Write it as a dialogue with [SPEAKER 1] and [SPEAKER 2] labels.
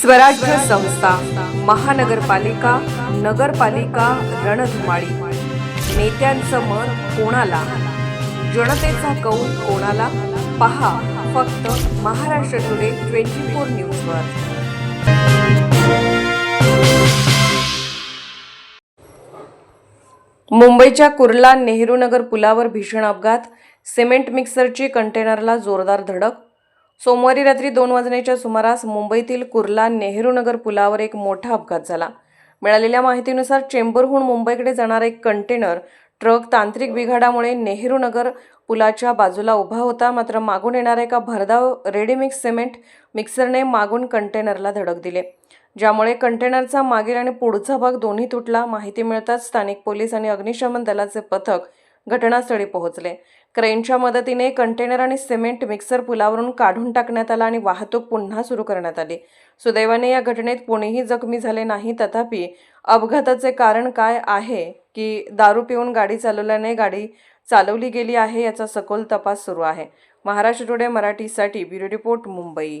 [SPEAKER 1] स्वराज्य संस्था महानगरपालिका नगरपालिका रणधुमाळी. नेत्यांचं मन कोणाला? जनतेचा कौल कोणाला? पहा फक्त महाराष्ट्र टुडे ट्वेंटी फोर न्यूजवर मुंबईच्या कुर्ला नेहरू नगर पुलावर भीषण अपघात सिमेंट मिक्सरची कंटेनरला जोरदार धडक सोमवारी रात्री दोन वाजण्याच्या सुमारास मुंबईतील कुर्ला नेहरू नगर पुलावर एक मोठा अपघात झाला. मिळालेल्या माहितीनुसार चेंबूरहून मुंबईकडे जाणारा एक कंटेनर ट्रक तांत्रिक बिघाडामुळे नेहरू नगर पुलाच्या बाजूला उभा होता मात्र मागून येणाऱ्या एका भरधाव रेडीमिक्स सिमेंट मिक्सरने मागून कंटेनरला धडक दिले. ज्यामुळे कंटेनरचा मागील आणि पुढचा भाग दोन्ही तुटला माहिती मिळताच स्थानिक पोलीस आणि अग्निशमन दलाचे पथक घटनास्थळी पोहोचले. क्रेनच्या मदतीने कंटेनर आणि सिमेंट मिक्सर पुलावरून काढून टाकण्यात आला आणि वाहतूक पुन्हा सुरू करण्यात आली. सुदैवाने या घटनेत कोणीही जखमी झाले नाही. तथापि अपघाताचे कारण काय आहे की दारू पिऊन गाडी चालवल्याने गाडी चालवली गेली आहे याचा सखोल तपास सुरू आहे. महाराष्ट्र टुडे मराठीसाठी bureau report Mumbai.